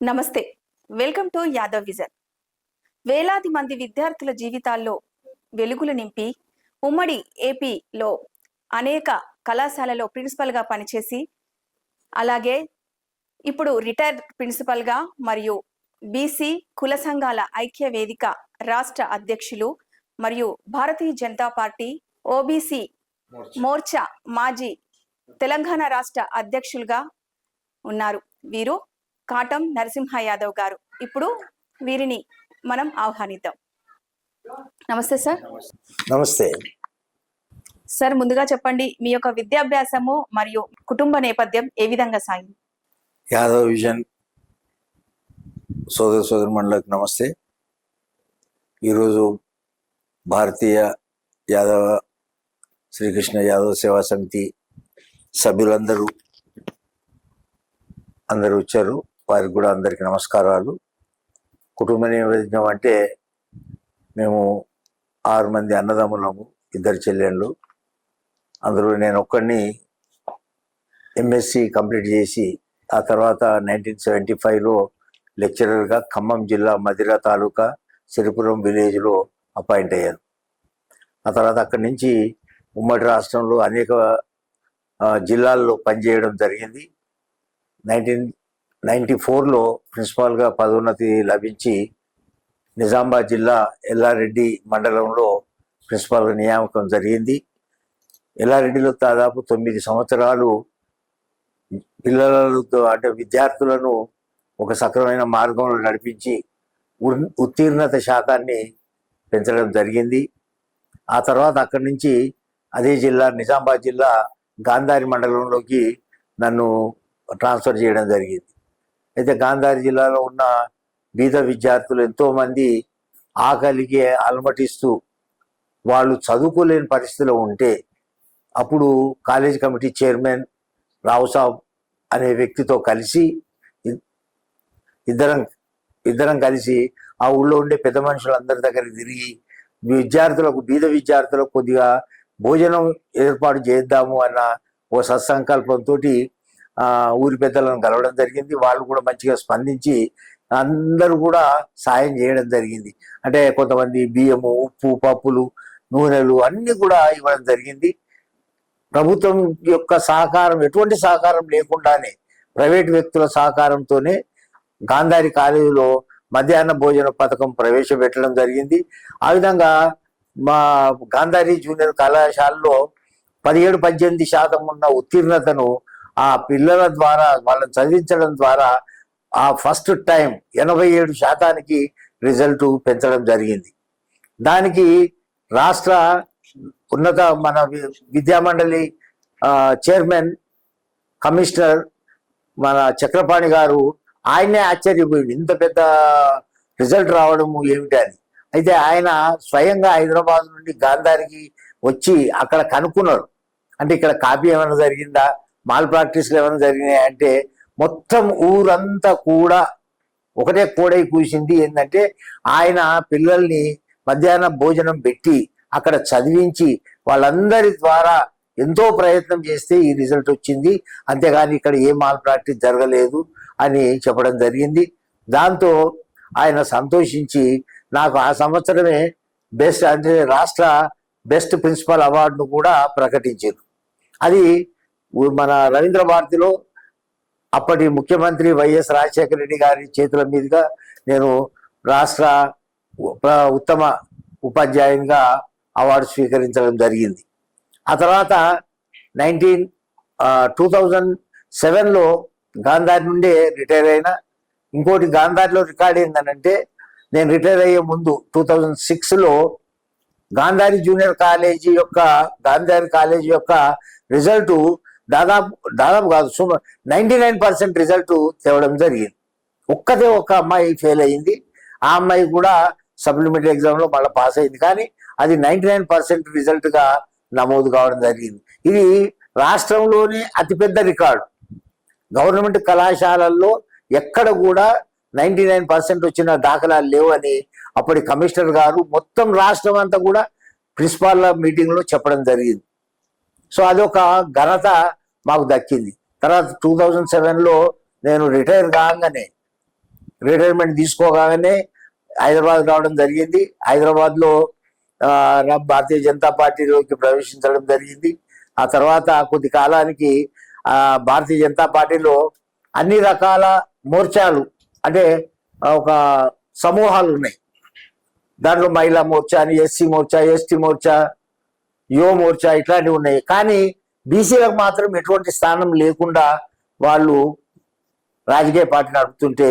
నమస్తే. Welcome to Yadav vision వేలాది మంది విద్యార్థుల జీవితాల్లో వెలుగులు నింపి ఉమ్మడి ఏపీలో అనేక కళాశాలలో ప్రిన్సిపల్గా పనిచేసి అలాగే ఇప్పుడు రిటైర్డ్ ప్రిన్సిపల్గా మరియు బీసీ కుల సంఘాల ఐక్య వేదిక రాష్ట్ర అధ్యక్షులు మరియు భారతీయ జనతా పార్టీ ఓబీసీ మోర్చా మాజీ తెలంగాణ రాష్ట్ర అధ్యక్షులుగా ఉన్నారు. వీరు కాటం నరసింహ యాదవ్ గారు. ఇప్పుడు వీరిని మనం ఆహ్వానిద్దాం. నమస్తే సార్. నమస్తే. సార్ ముందుగా చెప్పండి మీ యొక్క విద్యాభ్యాసము మరియు కుటుంబ నేపథ్యం ఏ విధంగా సాగింది? యాదవ్ విజన్ సోదర సోదరి మండలకు నమస్తే. ఈరోజు భారతీయ యాదవ శ్రీకృష్ణ యాదవ సేవా సమితి సభ్యులందరూ అందరూ వచ్చారు. వారికి కూడా అందరికీ నమస్కారాలు. కుటుంబ నేపథ్యం అంటే మేము ఆరు మంది అన్నదమ్ములము ఇద్దరు చెల్లెళ్ళు. అందులో నేను ఒక్కడిని ఎంఎస్సి కంప్లీట్ చేసి ఆ తర్వాత నైన్టీన్ సెవెంటీ ఫైవ్లో లెక్చరర్గా ఖమ్మం జిల్లా మధిర తాలూకా సిరిపురం విలేజ్లో అపాయింట్ అయ్యాను. ఆ తర్వాత అక్కడి నుంచి ఉమ్మడి రాష్ట్రంలో అనేక జిల్లాల్లో పనిచేయడం జరిగింది. నైన్టీన్ నైంటీ ఫోర్లో ప్రిన్సిపాల్గా పదోన్నతి లభించి నిజామాబాద్ జిల్లా ఎల్లారెడ్డి మండలంలో ప్రిన్సిపాల్గా నియామకం జరిగింది. ఎల్లారెడ్డిలో దాదాపు తొమ్మిది సంవత్సరాలు పిల్లలతో అంటే విద్యార్థులను ఒక సక్రమైన మార్గంలో నడిపించి ఉత్తీర్ణత శాతాన్ని పెంచడం జరిగింది. ఆ తర్వాత అక్కడి నుంచి అదే జిల్లా నిజామాబాద్ జిల్లా గాంధారి మండలంలోకి నన్ను ట్రాన్స్ఫర్ చేయడం జరిగింది. అయితే గాంధారి జిల్లాలో ఉన్న బీద విద్యార్థులు ఎంతోమంది ఆకలికి అలమటిస్తూ వాళ్ళు చదువుకోలేని పరిస్థితిలో ఉంటే అప్పుడు college committee chairman Rao Saab అనే వ్యక్తితో కలిసి ఇద్దరం ఇద్దరం కలిసి ఆ ఊళ్ళో ఉండే పెద్ద మనుషులందరి దగ్గర తిరిగి విద్యార్థులకు బీద విద్యార్థులకు కొద్దిగా భోజనం ఏర్పాటు చేద్దాము అన్న ఓ సత్సంకల్పంతో ఊరి పెద్దలను కలవడం జరిగింది. వాళ్ళు కూడా మంచిగా స్పందించి అందరూ కూడా సాయం చేయడం జరిగింది. అంటే కొంతమంది బియ్యము ఉప్పు పప్పులు నూనెలు అన్నీ కూడా ఇవ్వడం జరిగింది. ప్రభుత్వం యొక్క సహకారం ఎటువంటి సహకారం లేకుండానే ప్రైవేట్ వ్యక్తుల సహకారంతోనే గాంధారి కాలేజీలో మధ్యాహ్న భోజన పథకం ప్రవేశపెట్టడం జరిగింది. ఆ విధంగా మా గాంధారి జూనియర్ కళాశాలలో పదిహేడు పద్దెనిమిది శాతం ఉన్న ఉత్తీర్ణతను ఆ పిల్లల ద్వారా వాళ్ళని చదివించడం ద్వారా ఆ ఫస్ట్ టైం ఎనభై ఏడు శాతానికి రిజల్ట్ పెంచడం జరిగింది. దానికి రాష్ట్ర ఉన్నత మన విద్యామండలి చైర్మన్ కమిషనర్ మన చక్రపాణి గారు ఆయనే ఆశ్చర్యపోయింది ఇంత పెద్ద రిజల్ట్ రావడము ఏమిటి అని. అయితే ఆయన స్వయంగా హైదరాబాద్ నుండి గాంధారికి వచ్చి అక్కడ కనుక్కున్నారు. అంటే ఇక్కడ కాపీ ఏమైనా జరిగిందా? మాల్ ప్రాక్టీస్లు ఏమైనా జరిగినాయి అంటే మొత్తం ఊరంతా కూడా ఒకటే కోడై కూసింది ఏంటంటే ఆయన పిల్లల్ని మధ్యాహ్న భోజనం పెట్టి అక్కడ చదివించి వాళ్ళందరి ద్వారా ఎంతో ప్రయత్నం చేస్తే ఈ రిజల్ట్ వచ్చింది. అంతేగాని ఇక్కడ ఏ మాల్ ప్రాక్టీస్ జరగలేదు అని చెప్పడం జరిగింది. దాంతో ఆయన సంతోషించి నాకు ఆ సంవత్సరమే బెస్ట్ అంటే రాష్ట్ర బెస్ట్ ప్రిన్సిపల్ అవార్డును కూడా ప్రకటించారు. అది మన రవీంద్ర భారతిలో అప్పటి ముఖ్యమంత్రి వైఎస్ రాజశేఖర రెడ్డి గారి చేతుల మీదుగా నేను రాష్ట్ర ఉత్తమ ఉపాధ్యాయునిగా అవార్డు స్వీకరించడం జరిగింది. ఆ తర్వాత నైన్టీన్ టూ థౌజండ్ సెవెన్లో గాంధారి నుండే రిటైర్ అయిన ఇంకోటి గాంధారిలో రికార్డ్ ఏంటంటే నేను రిటైర్ అయ్యే ముందు టూ థౌజండ్ సిక్స్లో గాంధారి జూనియర్ కాలేజీ యొక్క గాంధారి కాలేజీ యొక్క రిజల్ట్ దాదాపు దాదాపు కాదు సుమ నైంటీ నైన్ పర్సెంట్ రిజల్ట్ తేవడం జరిగింది. ఒక్కదే ఒక అమ్మాయి ఫెయిల్ అయింది ఆ అమ్మాయి కూడా సప్లిమెంటరీ ఎగ్జామ్లో మళ్ళీ పాస్ అయింది. కానీ అది నైంటీ నైన్ పర్సెంట్ రిజల్ట్గా నమోదు కావడం జరిగింది. ఇది రాష్ట్రంలోనే అతిపెద్ద రికార్డు. గవర్నమెంట్ కళాశాలల్లో ఎక్కడ కూడా నైంటీ నైన్ పర్సెంట్ వచ్చిన దాఖలాలు లేవు అని అప్పటి కమిషనర్ గారు మొత్తం రాష్ట్రం అంతా కూడా ప్రిన్సిపాల్ మీటింగ్లో చెప్పడం జరిగింది. సో అదొక ఘనత మాకు దక్కింది. తర్వాత టూ థౌజండ్ సెవెన్లో నేను రిటైర్ కాగానే రిటైర్మెంట్ తీసుకోగానే హైదరాబాద్ రావడం జరిగింది. హైదరాబాద్లో భారతీయ జనతా పార్టీలోకి ప్రవేశించడం జరిగింది. ఆ తర్వాత కొద్ది కాలానికి భారతీయ జనతా పార్టీలో అన్ని రకాల మోర్చాలు అంటే ఒక సమూహాలు ఉన్నాయి. దాంట్లో మహిళా మోర్చా అని ఎస్సీ మోర్చా ఎస్టీ మోర్చా యువ మోర్చా ఇట్లాంటివి ఉన్నాయి. కానీ బీసీలకు మాత్రం ఎటువంటి స్థానం లేకుండా వాళ్ళు రాజకీయ పార్టీ నడుపుతుంటే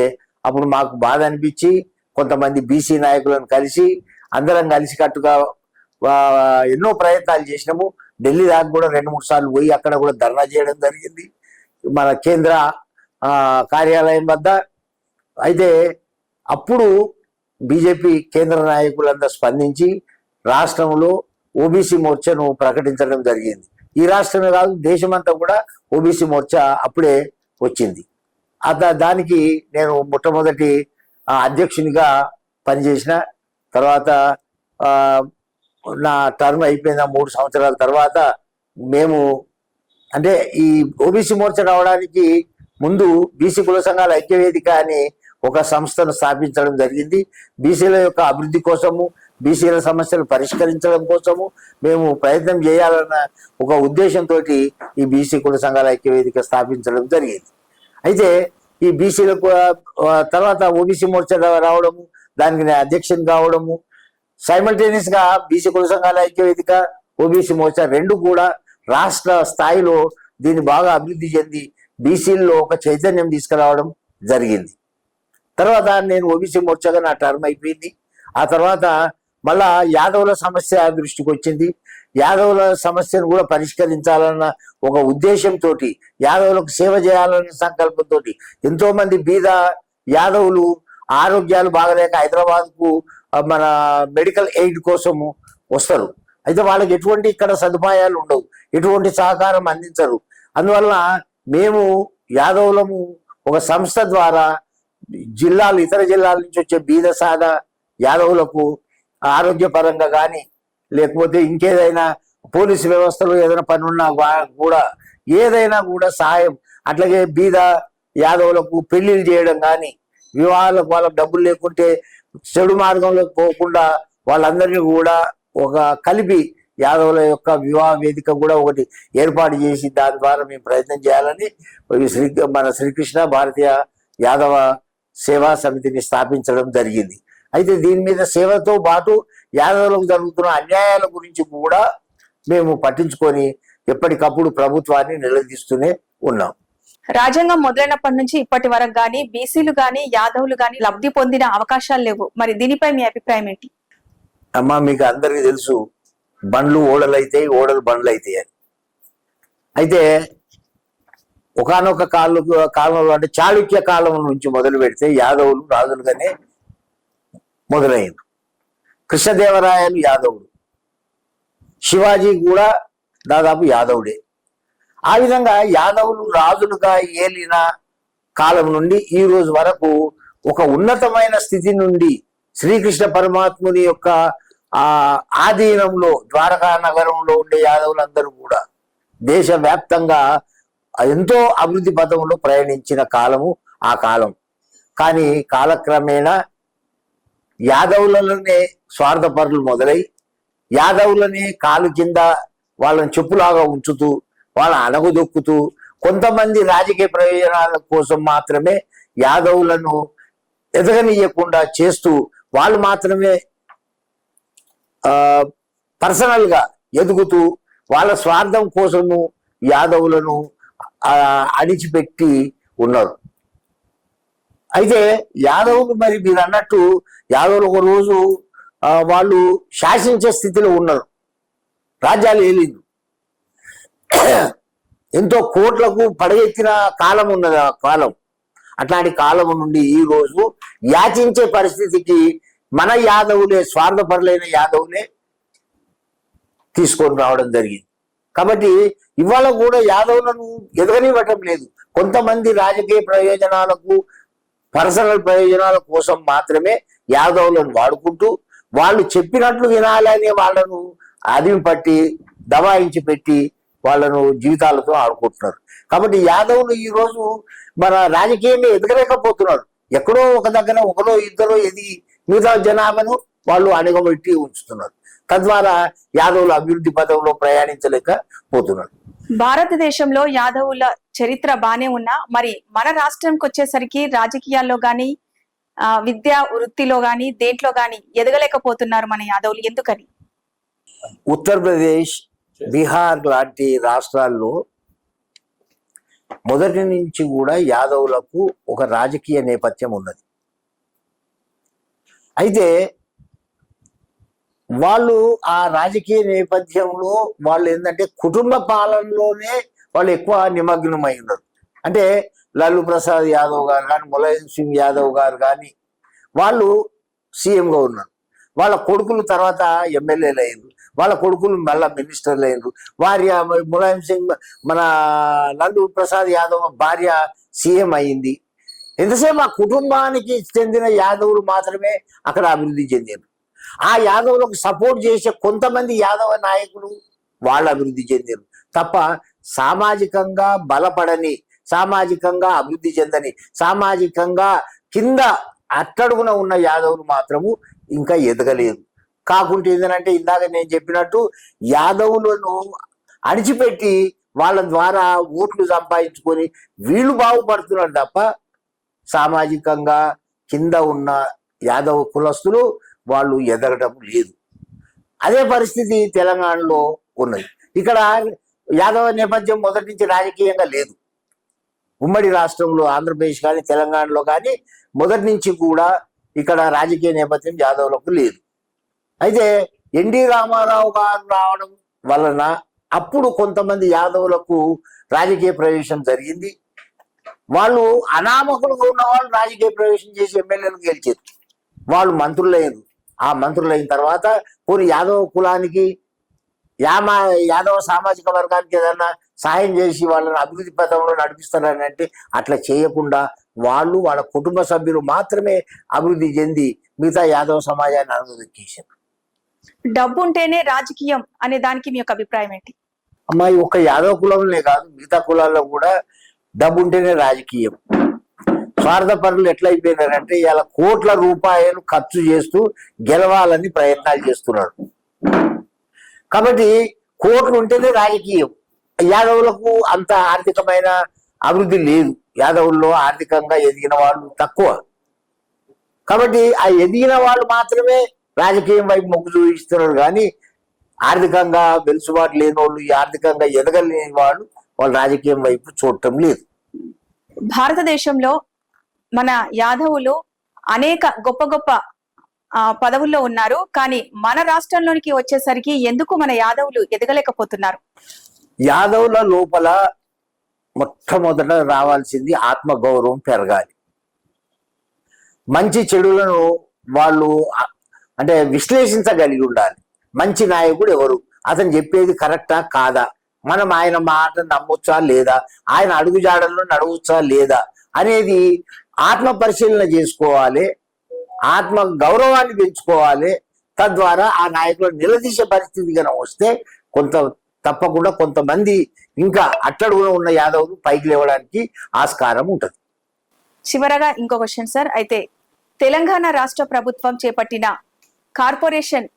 అప్పుడు మాకు బాధ అనిపించి కొంతమంది బీసీ నాయకులను కలిసి అందరం కలిసికట్టుగా ఎన్నో ప్రయత్నాలు చేసినాము. ఢిల్లీ దాకా కూడా రెండు మూడు సార్లు పోయి అక్కడ కూడా ధర్నా చేయడం జరిగింది. మన కేంద్ర కార్యాలయం వద్ద. అయితే అప్పుడు బీజేపీ కేంద్ర నాయకులంతా స్పందించి రాష్ట్రంలో ఓబీసీ మోర్చాను ప్రకటించడం జరిగింది. ఈ రాష్ట్రమే కాదు దేశమంతా కూడా ఓబీసీ మోర్చా అప్పుడే వచ్చింది. అత దానికి నేను మొట్టమొదటి అధ్యక్షునిగా పనిచేసిన తర్వాత నా టర్మ్ అయిపోయిన మూడు సంవత్సరాల తర్వాత మేము అంటే ఈ ఓబీసీ మోర్చా రావడానికి ముందు బీసీ కుల సంఘాల ఐక్యవేదిక అని ఒక సంస్థను స్థాపించడం జరిగింది. బీసీల యొక్క అభివృద్ధి కోసము బీసీల సమస్యలు పరిష్కరించడం కోసము మేము ప్రయత్నం చేయాలన్న ఒక ఉద్దేశంతో ఈ బీసీ కుల సంఘాల ఐక్యవేదిక స్థాపించడం జరిగింది. అయితే ఈ బీసీలకు తర్వాత ఓబీసీ మోర్చా రావడము దానికి నేను అధ్యక్షుని కావడము సైమల్టేనియస్గా బీసీ కుల సంఘాల ఐక్యవేదిక ఓబీసీ మోర్చా రెండు కూడా రాష్ట్ర స్థాయిలో దీన్ని బాగా అభివృద్ధి చెంది బీసీల్లో ఒక చైతన్యం తీసుకురావడం జరిగింది. తర్వాత నేను ఓబీసీ మోర్చాగా నా టర్మ్ అయిపోయింది. ఆ తర్వాత మళ్ళా యాదవుల సమస్య దృష్టికి వచ్చింది. యాదవుల సమస్యను కూడా పరిష్కరించాలన్న ఒక ఉద్దేశంతో యాదవులకు సేవ చేయాలన్న సంకల్పంతో ఎంతో మంది బీద యాదవులు ఆరోగ్యాలు బాగలేక హైదరాబాద్కు మన మెడికల్ ఎయిడ్ కోసము వస్తారు. అయితే వాళ్ళకి ఎటువంటి ఇక్కడ సదుపాయాలు ఉండవు. ఎటువంటి సహకారం అందించరు. అందువల్ల మేము యాదవులము ఒక సంస్థ ద్వారా జిల్లాలు ఇతర జిల్లాల నుంచి వచ్చే బీద సాద యాదవులకు ఆరోగ్యపరంగా కానీ లేకపోతే ఇంకేదైనా పోలీసు వ్యవస్థలో ఏదైనా పని ఉన్నా కూడా ఏదైనా కూడా సహాయం అట్లాగే బీద యాదవులకు పెళ్ళిళ్ళు చేయడం కానీ వివాహాలకు వాళ్ళకు డబ్బులు లేకుంటే చెడు మార్గంలోకి పోకుండా వాళ్ళందరినీ కూడా ఒక కలిపి యాదవుల యొక్క వివాహ వేదిక కూడా ఒకటి ఏర్పాటు చేసి దాని ద్వారా మేము ప్రయత్నం చేయాలని శ్రీ మన శ్రీకృష్ణ భారతీయ యాదవ సేవా సమితిని స్థాపించడం జరిగింది. అయితే దీని మీద సేవతో పాటు యాదవులకు జరుగుతున్న అన్యాయాల గురించి కూడా మేము పట్టించుకొని ఎప్పటికప్పుడు ప్రభుత్వాన్ని నిలదీస్తూనే ఉన్నాం. రాజ్యాంగం మొదలైనప్పటి నుంచి ఇప్పటి వరకు గానీ బీసీలు గానీ యాదవులు గానీ లబ్ధి పొందిన అవకాశాలు లేవు. మరి దీనిపై మీ అభిప్రాయం ఏంటి? అమ్మా మీకు అందరికీ తెలుసు బండ్లు ఓడలు అవుతాయి ఓడలు బండ్లు అవుతాయి అని. అయితే ఒకనొక కాలు కాలంలో అంటే చాళుక్య కాలం నుంచి మొదలు పెడితే యాదవులు రాజులుగానే మొదలైంది. కృష్ణదేవరాయలు యాదవుడు. శివాజీ కూడా దాదాపు యాదవుడే. ఆ విధంగా యాదవులు రాజులుగా ఏలిన కాలం నుండి ఈ రోజు వరకు ఒక ఉన్నతమైన స్థితి నుండి శ్రీకృష్ణ పరమాత్ముని యొక్క ఆ ఆధీనంలో ద్వారకా నగరంలో ఉండే యాదవులందరూ కూడా దేశవ్యాప్తంగా ఎంతో అభివృద్ధి పథంలో ప్రయాణించిన కాలము ఆ కాలం. కానీ కాలక్రమేణా యాదవులలోనే స్వార్థపరులు మొదలై యాదవులని కాలు కింద వాళ్ళని చెప్పులాగా ఉంచుతూ వాళ్ళ అణగదొక్కుతూ కొంతమంది రాజకీయ ప్రయోజనాల కోసం మాత్రమే యాదవులను ఎదగనీయకుండా చేస్తూ వాళ్ళు మాత్రమే పర్సనల్గా ఎదుగుతూ వాళ్ళ స్వార్థం కోసము యాదవులను అణిచిపెట్టి ఉన్నారు. అయితే యాదవులు మరి మీరు అన్నట్టు యాదవులు ఒక రోజు వాళ్ళు శాసించే స్థితిలో ఉన్నారు. రాజ్యాలు ఏలింది. ఎంతో కోట్లకు పడగెత్తిన కాలం ఉన్నది ఆ కాలం. అట్లాంటి కాలం నుండి ఈ రోజు యాచించే పరిస్థితికి మన యాదవులే స్వార్థపరులైన యాదవులే తీసుకొని రావడం జరిగింది. కాబట్టి ఇవాళ కూడా యాదవులను ఎదగనివ్వటం లేదు. కొంతమంది రాజకీయ ప్రయోజనాలకు పర్సనల్ ప్రయోజనాల కోసం మాత్రమే యాదవులను వాడుకుంటూ వాళ్ళు చెప్పినట్లు వినాలని వాళ్ళను అదిమి పట్టి దబాయించి పెట్టి వాళ్ళను జీవితాలతో ఆడుకుంటున్నారు. కాబట్టి యాదవులు ఈ రోజు మన రాజకీయంగా ఎదగలేకపోతున్నారు. ఎక్కడో ఒక దగ్గర ఒకరో ఇద్దరు ఎదిగి మిగతా జనాభాను వాళ్ళు అణగబెట్టి ఉంచుతున్నారు. తద్వారా యాదవులు అభివృద్ధి పదంలో ప్రయాణించలేకపోతున్నారు. భారతదేశంలో యాదవుల చరిత్ర బానే ఉన్నా మరి మన రాష్ట్రంకి వచ్చేసరికి రాజకీయాల్లో గాని విద్యా వృత్తిలో గాని దేంట్లో గాని ఎదగలేకపోతున్నారు మన యాదవులు ఎందుకని? ఉత్తరప్రదేశ్ బీహార్ లాంటి రాష్ట్రాల్లో మొదటి నుంచి కూడా యాదవులకు ఒక రాజకీయ నేపథ్యం ఉన్నది. అయితే వాళ్ళు ఆ రాజకీయ నేపథ్యంలో వాళ్ళు ఏంటంటే కుటుంబ పాలనలోనే వాళ్ళు ఎక్కువ నిమగ్నమై ఉన్నారు. అంటే లాలూ ప్రసాద్ యాదవ్ గారు కానీ ములాయం సింగ్ యాదవ్ గారు కానీ వాళ్ళు సీఎంగా ఉన్నారు. వాళ్ళ కొడుకులు తర్వాత ఎమ్మెల్యేలు అయ్యారు. వాళ్ళ కొడుకులు మళ్ళా మినిస్టర్లు అయ్యారు. భార్య ములాయం సింగ్ మన లాలూ ప్రసాద్ యాదవ్ భార్య సీఎం అయింది ఎంతసేపు ఆ కుటుంబానికి చెందిన యాదవులు మాత్రమే అక్కడ అభివృద్ధి చెందారు. ఆ యాదవులకు సపోర్ట్ చేసే కొంతమంది యాదవ నాయకులు వాళ్ళు అభివృద్ధి చెందారు. తప్ప సామాజికంగా బలపడని సామాజికంగా అభివృద్ధి చెందని సామాజికంగా కింద అట్టడుగున ఉన్న యాదవులు మాత్రము ఇంకా ఎదగలేదు. కాకుంటే ఏంటంటే ఇందాక నేను చెప్పినట్టు యాదవులను అణిచిపెట్టి వాళ్ళ ద్వారా ఓట్లు సంపాదించుకొని వీళ్ళు బాగుపడుతున్నారు తప్ప సామాజికంగా కింద ఉన్న యాదవ కులస్తులు వాళ్ళు ఎదగడం లేదు. అదే పరిస్థితి తెలంగాణలో ఉన్నది. ఇక్కడ యాదవ నేపథ్యం మొదటి నుంచి రాజకీయంగా లేదు. ఉమ్మడి రాష్ట్రంలో ఆంధ్రప్రదేశ్ కానీ తెలంగాణలో కానీ మొదటి నుంచి కూడా ఇక్కడ రాజకీయ నేపథ్యం యాదవులకు లేదు. అయితే ఎన్టీ రామారావు గారు రావడం వలన అప్పుడు కొంతమంది యాదవులకు రాజకీయ ప్రవేశం జరిగింది. వాళ్ళు అనామకులుగా ఉన్న వాళ్ళు రాజకీయ ప్రవేశం చేసి ఎమ్మెల్యేలు గెలిచారు. వాళ్ళు మంత్రులయ్యారు. ఆ మంత్రులైన తర్వాత కొన్ని యాదవ కులానికి యామా యాదవ సామాజిక వర్గానికి ఏదైనా సాయం చేసి వాళ్ళని అభివృద్ధి పథంలో నడిపిస్తారని అంటే అట్లా చేయకుండా వాళ్ళు వాళ్ళ కుటుంబ సభ్యులు మాత్రమే అభివృద్ధి చెంది మిగతా యాదవ సమాజాన్ని అనుమతించేశారు డబ్బు ఉంటేనే రాజకీయం అనే దానికి మీ యొక్క అభిప్రాయం ఏంటి? అమ్మాయి ఒక యాదవ కులంలోనే కాదు మిగతా కులాల్లో కూడా డబ్బు ఉంటేనే రాజకీయం. స్వార్థపరులు ఎట్లా అయిపోయినారంటే ఇలా కోట్ల రూపాయలు ఖర్చు చేస్తూ గెలవాలని ప్రయత్నాలు చేస్తున్నారు కాబట్టి కోట్లు ఉంటేనే రాజకీయం. యాదవులకు అంత ఆర్థికమైన అభివృద్ధి లేదు. యాదవుల్లో ఆర్థికంగా ఎదిగిన వాళ్ళు తక్కువ. కాబట్టి ఆ ఎదిగిన వాళ్ళు మాత్రమే రాజకీయం వైపు మొగ్గు చూపిస్తున్నారు కానీ ఆర్థికంగా వెలుసుబాటు లేని వాళ్ళు ఈ ఆర్థికంగా ఎదగలేని వాళ్ళు వాళ్ళు రాజకీయం వైపు చూడటం లేదు. భారతదేశంలో మన యాదవులు అనేక గొప్ప గొప్ప పదవుల్లో ఉన్నారు. కానీ మన రాష్ట్రంలోనికి వచ్చేసరికి ఎందుకు మన యాదవులు ఎదగలేకపోతున్నారు? యాదవుల లోపల మొట్టమొదట రావాల్సింది ఆత్మగౌరవం పెరగాలి. మంచి చెడులను వాళ్ళు అంటే విశ్లేషించగలిగి ఉండాలి. మంచి నాయకుడు ఎవరు? అతను చెప్పేది కరెక్టా కాదా? మనం ఆయన మాట నమ్మొచ్చా లేదా? ఆయన అడుగుజాడల్లో నడవచ్చా లేదా? అనేది ఆత్మ పరిశీలన చేసుకోవాలి ఆత్మ గౌరవాన్ని పెంచుకోవాలి. తద్వారా ఆ నాయకులు నిలదీసే పరిస్థితి కనుక వస్తే కొంత తప్పకుండా కొంతమంది ఇంకా అట్టడుగున ఉన్న యాదవులు పైకి లేవడానికి ఆస్కారం ఉంటుంది. చివరగా ఇంకో క్వశ్చన్ సార్ అయితే తెలంగాణ రాష్ట్ర ప్రభుత్వం చేపట్టిన కార్పొరేషన్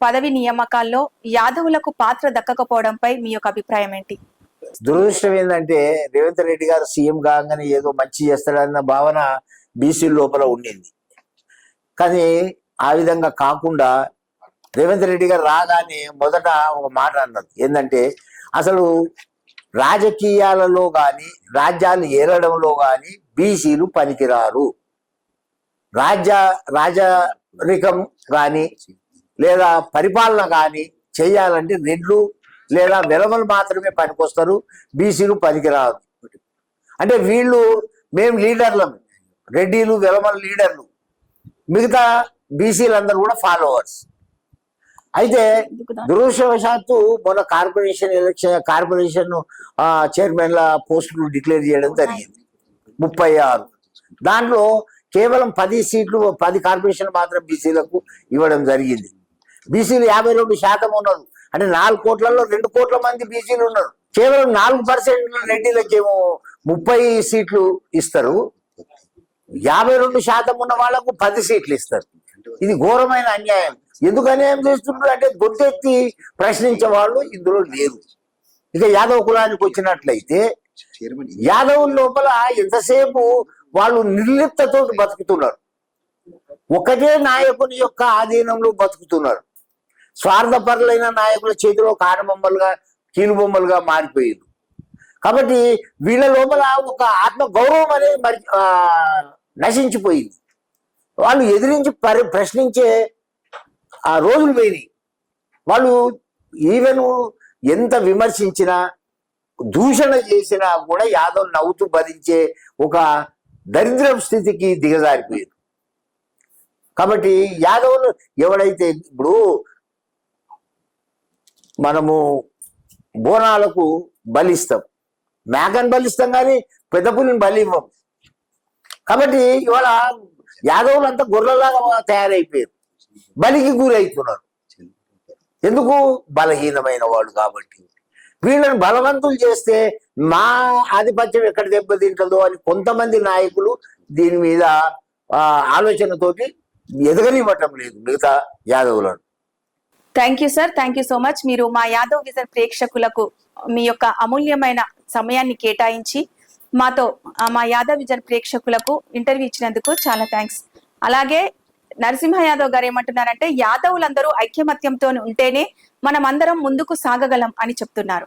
పదవి నియామకాల్లో యాదవులకు పాత్ర దక్కకపోవడంపై మీ యొక్క అభిప్రాయం ఏంటి? దురదృష్టం ఏంటంటే రేవంత్ రెడ్డి గారు సీఎం కాగానే ఏదో మంచి చేస్తాడన్న భావన బీసీ లోపల ఉండింది. కానీ ఆ విధంగా కాకుండా రేవంత్ రెడ్డి గారు రాగానే మొదట ఒక మాట అన్నది. ఏంటంటే అసలు రాజకీయాలలో కానీ రాజ్యాలు ఏలడంలో కానీ బీసీలు పనికిరారు. రాజ్య రాజరికం కానీ లేదా పరిపాలన కానీ చేయాలంటే రెడ్లు లేదా వెలమలు మాత్రమే పనికొస్తారు బీసీలు పనికిరారు అంటే వీళ్ళు మేము లీడర్లం రెడ్డిలు వెలమల లీడర్లు. మిగతా బీసీలందరూ కూడా ఫాలోవర్స్. అయితే దురదృష్టవశాత్తు మొన్న కార్పొరేషన్ ఎలక్షన్ కార్పొరేషన్ చైర్మన్ల పోస్టులు డిక్లేర్ చేయడం జరిగింది. ముప్పై ఆరు. దాంట్లో కేవలం పది సీట్లు పది కార్పొరేషన్ మాత్రం బీసీలకు ఇవ్వడం జరిగింది. బీసీలు యాభై రెండు శాతం ఉన్నారు. అంటే నాలుగు కోట్లలో రెండు కోట్ల మంది బీసీలు ఉన్నారు. కేవలం నాలుగు పర్సెంట్ రెడ్డిలకేమో ముప్పై సీట్లు ఇస్తారు. యాభై రెండు శాతం ఉన్న వాళ్ళకు పది సీట్లు ఇస్తారు. ఇది ఘోరమైన అన్యాయం. ఎందుకు అన్యాయం చేస్తున్నారు అంటే గొంతెత్తి ప్రశ్నించే వాళ్ళు ఇందులో లేరు. ఇక యాదవ్ కులానికి వచ్చినట్లయితే యాదవ్ లోపల ఎంతసేపు వాళ్ళు నిర్లిప్తతో బతుకుతున్నారు. ఒకటే నాయకుని యొక్క ఆధీనంలో బతుకుతున్నారు. స్వార్థపరులైన నాయకుల చేతిలో కానబొమ్మలుగా కీలుబొమ్మలుగా మారిపోయింది. కాబట్టి వీళ్ళ లోపల ఒక ఆత్మ గౌరవం అనేది మరి ఆ, నశించిపోయింది. వాళ్ళు ఎదిరించి పరి ప్రశ్నించే ఆ రోజులు పోయినాయి వాళ్ళు ఈవెన్ ఎంత విమర్శించినా దూషణ చేసినా కూడా యాదవ్ నవ్వుతూ భరించే ఒక దరిద్ర స్థితికి దిగజారిపోయారు. కాబట్టి యాదవులు ఎవడైతే ఇప్పుడు మనము బోనాలకు బలిస్తాం. మేకను బలిస్తాం కానీ పెద్ద పులిని బలి ఇవ్వం. కాబట్టి ఇవాళ యాదవులు అంతా గొర్రెలాగా తయారైపోయారు. బలికి గురవుతున్నారు ఎందుకు? బలహీనమైన వాడు కాబట్టి. వీళ్ళని బలవంతులు చేస్తే మా ఆధిపత్యం ఎక్కడ దెబ్బతింటుందో అని కొంతమంది నాయకులు దీని మీద ఆ, ఆలోచనతోటి ఎదగనివ్వటం లేదు మిగతా యాదవులను. Thank you sir thank you so much మీరు మా యాదవ్ విజన్ ప్రేక్షకులకు మీ యొక్క అమూల్యమైన సమయాన్ని కేటాయించి మాతో మా యాదవ్ విజన్ ప్రేక్షకులకు ఇంటర్వ్యూ ఇచ్చినందుకు చాలా థ్యాంక్స్ అలాగే నరసింహ యాదవ్ గారు ఏమంటున్నారంటే యాదవులందరూ ఐక్యమత్యంతో ఉంటేనే మనం అందరం ముందుకు సాగగలం అని చెప్తున్నారు.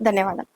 ధన్యవాదాలు.